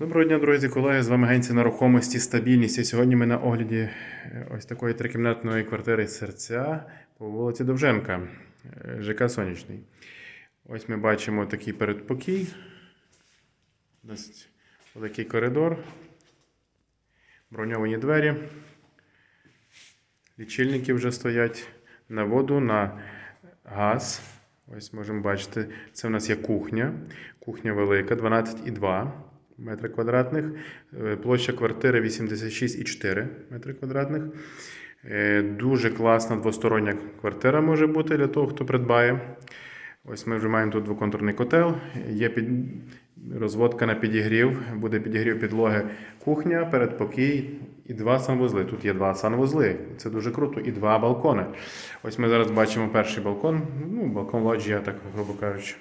Доброго дня, друзі, колеги. З вами агенція нерухомості стабільність. І сьогодні ми на огляді е, ось такої трикімнатної квартири серця по вулиці Довженка, е, ЖК Сонячний. Ось ми бачимо такий передпокій, досить великий коридор, броньовані двері. Лічильники вже стоять на воду, на газ. Ось можемо бачити, це у нас є кухня. Кухня велика, 12,2 метри квадратних. Е, Площа квартири 86,4 метри квадратних. Е, Дуже класна двостороння квартира може бути для того, хто придбає. Ось ми вже маємо тут двоконтурний котел. Є під... розводка на підігрів, буде підігрів підлоги кухня, передпокій і два санвузли. Тут є два санвузли. Це дуже круто. І два балкони. Ось ми зараз бачимо перший балкон. Ну, балкон лоджія, так грубо кажучи.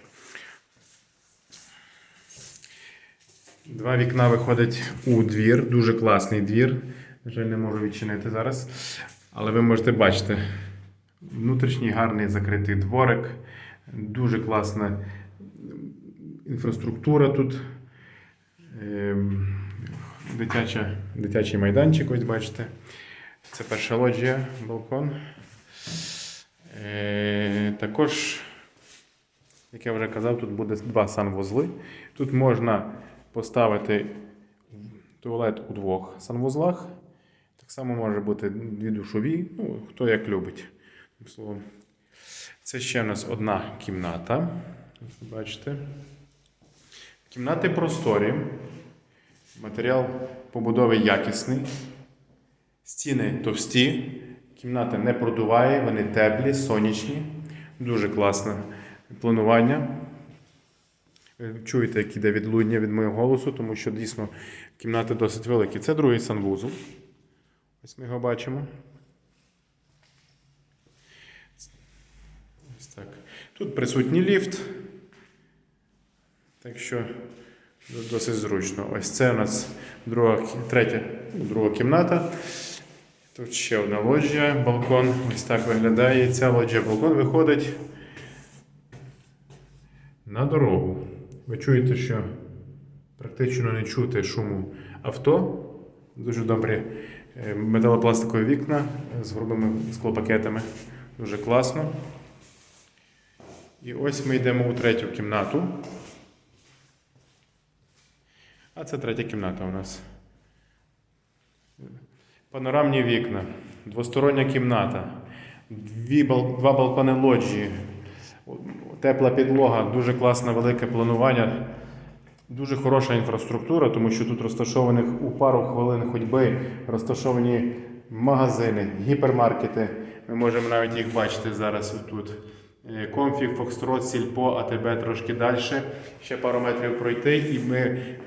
Два вікна виходить у двір. Дуже класний двір. На жаль, не можу відчинити зараз. Але ви можете бачити. Внутрішній гарний закритий дворик. Дуже класна інфраструктура тут. Ем, Дитяча, дитячий майданчик, ось бачите. Це перша лоджія, балкон. Е, також, як я вже казав, тут буде два санвузли. Тут можна поставити туалет у двох санвузлах. Так само може бути дві душові, ну, хто як любить. Це ще у нас одна кімната. Бачите. Кімнати просторі. Матеріал побудови якісний. Стіни товсті. Кімната не продуває, вони теплі, сонячні. Дуже класне планування. Ви Чуєте, як іде відлуння від моєго голосу, тому що дійсно кімнати досить великі. Це другий санвузол. Ось ми його бачимо. Ось так. Тут присутній ліфт. Так що досить зручно. Ось це у нас друга, третя, ну, друга кімната. Тут ще одна лоджія, балкон. Ось так виглядає. Ця лоджія балкон виходить на дорогу. Ви чуєте, що практично не чути шуму авто. Дуже добрі е, металопластикові вікна з грубими склопакетами. Дуже класно. І ось ми йдемо у третю кімнату. А це третя кімната у нас. Панорамні вікна, двостороння кімната, дві два балкони лоджії, тепла підлога, дуже класне велике планування, дуже хороша інфраструктура, тому що тут розташованих у пару хвилин ходьби розташовані магазини, гіпермаркети. Ми можемо навіть їх бачити зараз тут. Е, Комфі, Фокстрот, Сільпо, АТБ трошки далі. Ще пару метрів пройти, і ми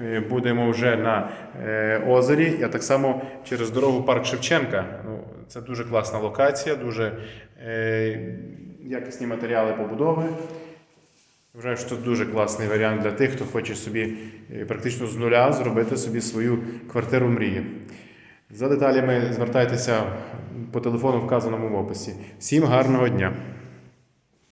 е, будемо вже на е, озері. А так само через дорогу парк Шевченка. Ну, це дуже класна локація, дуже якісні матеріали побудови. Вважаю, що це дуже класний варіант для тих, хто хоче собі е, практично з нуля зробити собі свою квартиру мрії. За деталями звертайтеся по телефону, вказаному в описі. Всім гарного дня!